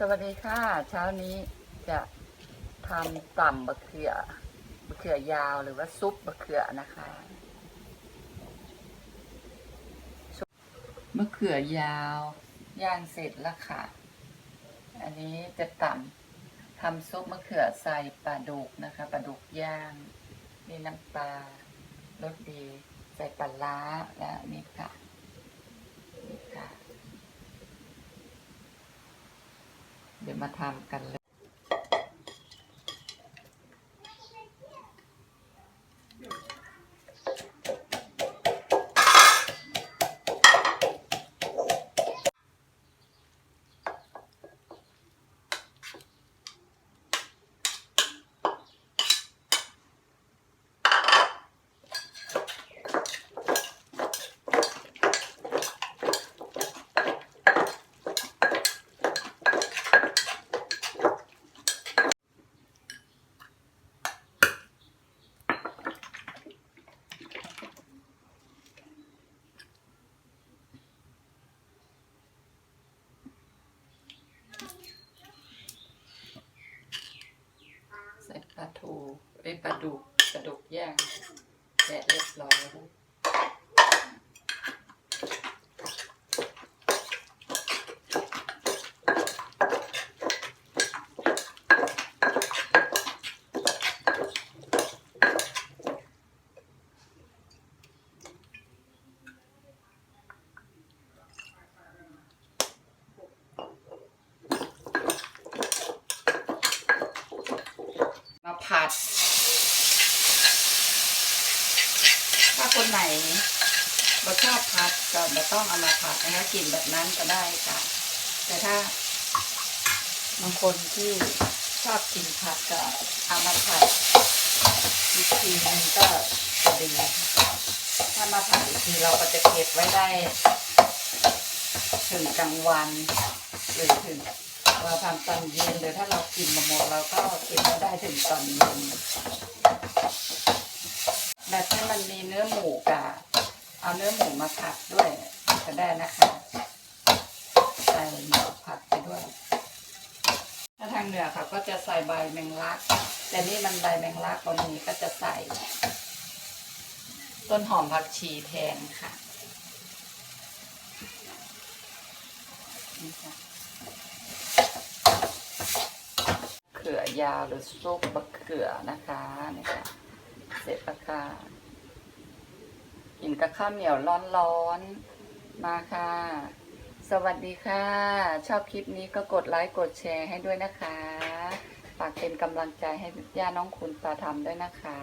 สวัสดีค่ะ เช้านี้จะทำต่ำบะเขือบะเขือยาวหรือว่าซุปบะเขือนะคะซุปมะเขือยาวย่างเสร็จแล้วค่ะ อันนี้จะต่ำทำซุปมะเขือใส่ปลาดุกนะคะปลาดุกย่างนี่น้ำปลารสดี ใส่ปลาล้าและนี่ค่ะนี่ค่ะ เดี๋ยวมาทำกันเลย ทูไอปลาดุกปลาดุกย่างแกะเรียบร้อย ผัด ถ้าคนไหนบ่ชอบผัดก็ไม่ต้องเอามาผัดนะคะกินแบบนั้นก็ได้ค่ะ แต่ถ้าบางคนที่ชอบกินผัดก็เอามาผัดอีกทีนึงก็จะดีถ้ามาผัดอีกทีเราก็จะเก็บไว้ได้ ถึงกลางวันหรือถึง เราทำตอนเย็นหรือถ้าเรากินมาหมดเราก็เก็บไว้ได้ถึงตอนเย็นแบบที่มันมีเนื้อหมูกับเอาเนื้อหมูมาผัดด้วยก็ได้นะคะใส่หมูผัดไปด้วย ถ้าทางเหนือเขาก็จะใส่ใบแมงลัก แต่นี่มันใบแมงลักตรงนี้ก็จะใส่ ต้นหอมผักชีแทนค่ะนี่ค่ะ ขือยาวหรือซุปมะเขือนะคะนี่ค่ะเสร็จปะค่ะกินกับข้าวเหนียวร้อนๆมาค่ะ สวัสดีค่ะ ชอบคลิปนี้ก็กดไลค์กดแชร์ให้ด้วยนะคะฝากเป็นกำลังใจให้ย่าน้องคุณปาทำด้วยนะคะ